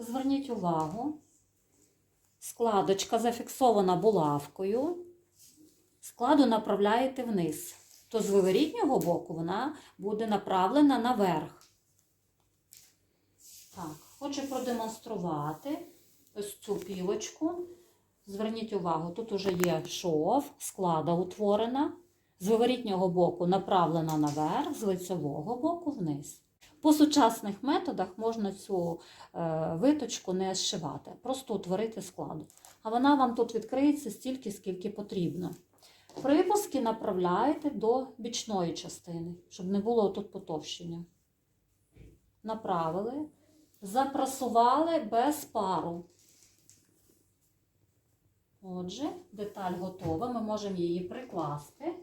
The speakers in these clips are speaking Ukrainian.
Зверніть увагу. Складочка зафіксована булавкою. Складу направляєте вниз. То з виворітнього боку вона буде направлена наверх. Так, хочу продемонструвати ось цю пілочку. Зверніть увагу, тут уже є шов, склада утворена. З виворітнього боку направлена наверх, з лицевого боку вниз. По сучасних методах можна цю е, виточку не зшивати, просто утворити складу. А вона вам тут відкриється стільки, скільки потрібно. Припуски направляєте до бічної частини, щоб не було тут потовщення. Направили, запрасували без пару. Отже, деталь готова. Ми можемо її прикласти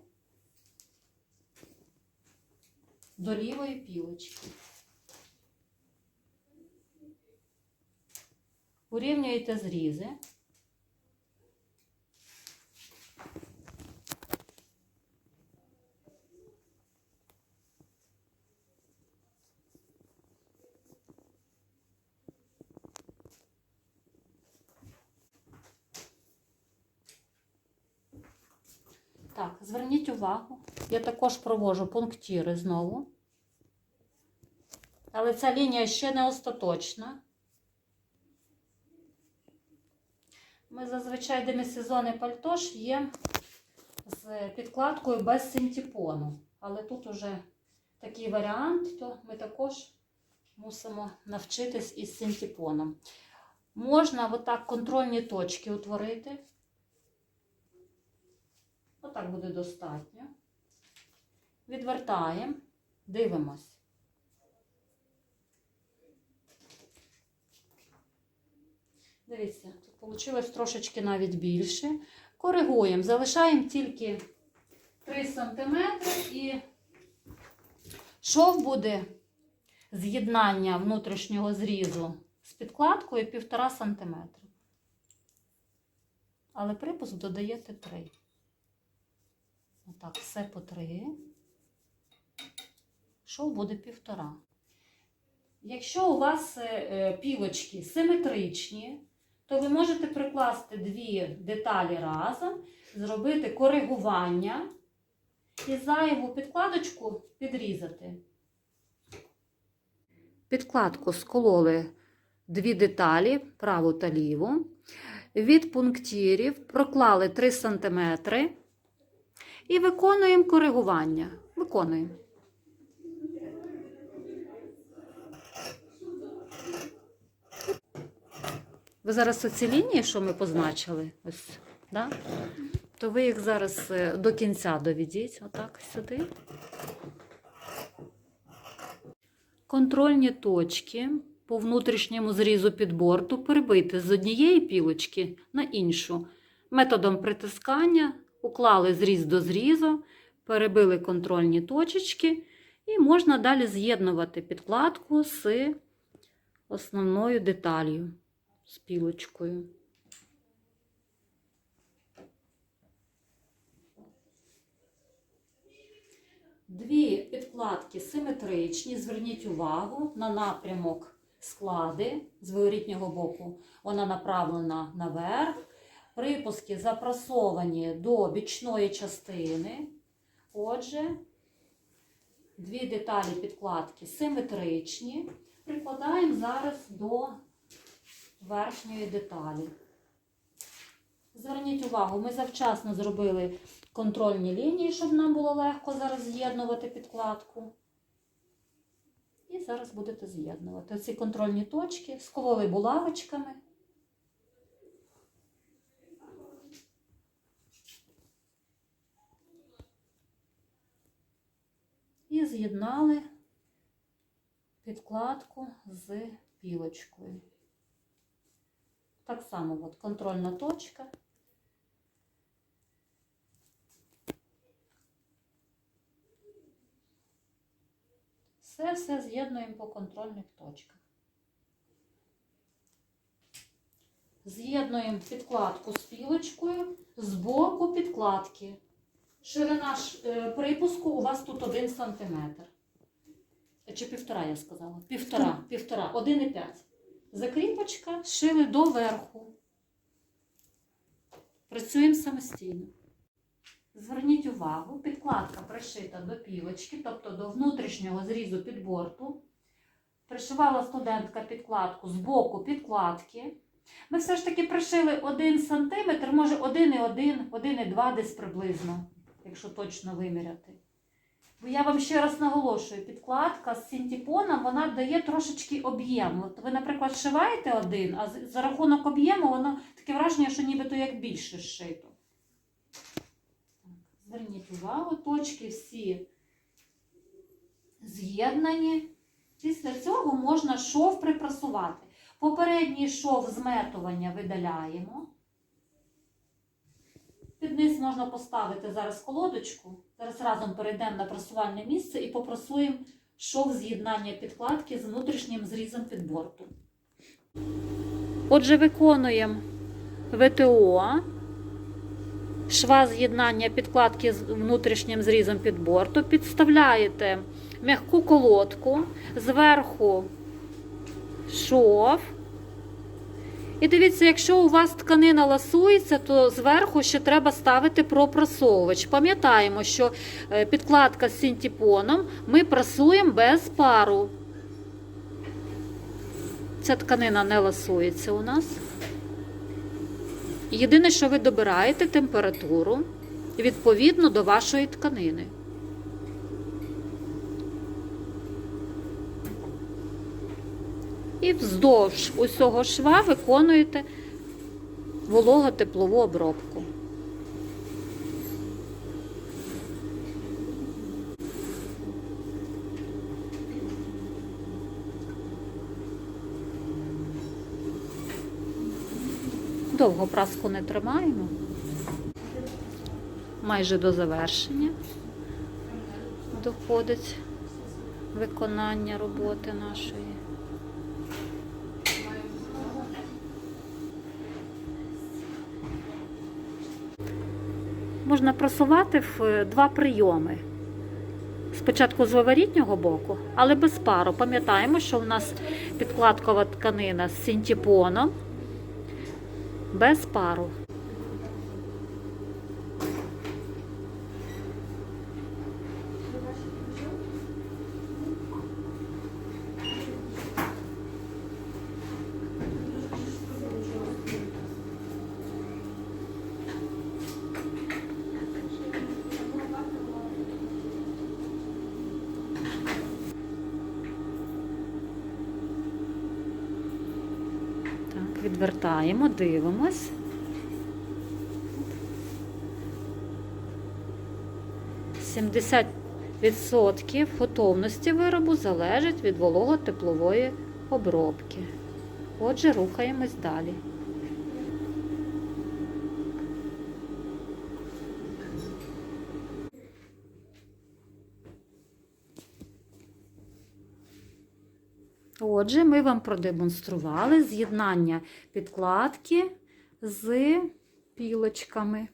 до лівої пілочки. Урівнюєте зрізи. Так, зверніть увагу. Я також провожу пунктіри знову. Але ця лінія ще не остаточна. Ми зазвичай демісезонний пальтош є з підкладкою без синтепону. Але тут уже такий варіант, то ми також мусимо навчитись із синтепоном. Можна отак контрольні точки утворити. Отак буде достатньо. Відвертаємо, дивимось. Дивіться, тут вийшло трошечки навіть більше. Коригуємо, залишаємо тільки 3 см і шов буде з'єднання внутрішнього зрізу з підкладкою 1,5 см. Але припуск додаєте 3. Отак, все по 3. Шов буде півтора. Якщо у вас е, е, пілочки симетричні, то ви можете прикласти дві деталі разом, зробити коригування і зайву підкладочку підрізати. Підкладку скололи дві деталі, праву та ліву. Від пунктирів проклали 3 см і виконуємо коригування. Виконуємо. Ви зараз оці лінії, що ми позначили, ось, да? то ви їх зараз е, до кінця доведіть, отак сюди. Контрольні точки по внутрішньому зрізу підборту перебити з однієї пілочки на іншу. Методом притискання уклали зріз до зрізу, перебили контрольні точечки, і можна далі з'єднувати підкладку з основною деталью з пілочкою. Дві підкладки симетричні. Зверніть увагу на напрямок склади з виворітнього боку. Вона направлена наверх. Припуски запрасовані до бічної частини. Отже, дві деталі підкладки симетричні. Прикладаємо зараз до верхньої деталі. Зверніть увагу, ми завчасно зробили контрольні лінії, щоб нам було легко зараз з'єднувати підкладку. І зараз будете з'єднувати ці контрольні точки, сковали булавочками. І з'єднали підкладку з пілочкою. Так само от контрольна точка. Все все з'єднуємо по контрольних точках. З'єднуємо підкладку з пілочкою з боку підкладки. Ширина е, припуску у вас тут 1 см. Чи півтора, я сказала? Півтора, півтора, 1,5. Закріпочка, шили до верху. Працюємо самостійно. Зверніть увагу, підкладка пришита до пілочки, тобто до внутрішнього зрізу підборту. Пришивала студентка підкладку з боку підкладки. Ми все ж таки пришили 1 см, може 1,1, 1,2 десь приблизно, якщо точно виміряти. Я вам ще раз наголошую, підкладка з синтепоном вона дає трошечки об'єм. От ви, наприклад, шиваєте один, а за рахунок об'єму воно таке враження, що нібито як більше зшито. Так, Зверніть увагу, точки всі з'єднані. Після цього можна шов припрасувати. Попередній шов зметування видаляємо. Під низ можна поставити зараз колодочку. Зараз разом перейдемо на прасувальне місце і попрасуємо шов з'єднання підкладки з внутрішнім зрізом підборту. Отже, виконуємо ВТО. Шва з'єднання підкладки з внутрішнім зрізом підборту. Підставляєте м'яку колодку, зверху шов. І дивіться, якщо у вас тканина ласується, то зверху ще треба ставити пропрасовувач. Пам'ятаємо, що е, підкладка з синтепоном ми прасуємо без пару. Ця тканина не ласується у нас. Єдине, що ви добираєте температуру відповідно до вашої тканини. І вздовж усього шва виконуєте волого-теплову обробку. Довго праску не тримаємо. Майже до завершення доходить виконання роботи нашої. Можна просувати в е, два прийоми. Спочатку з виворітнього боку, але без пару. Пам'ятаємо, що в нас підкладкова тканина з синтепоном без пару. Так, відвертаємо, дивимось. Сімдесят відсотків готовності виробу залежить від волого-теплової обробки. Отже, рухаємось далі. Отже, ми вам продемонстрували з'єднання підкладки з пілочками.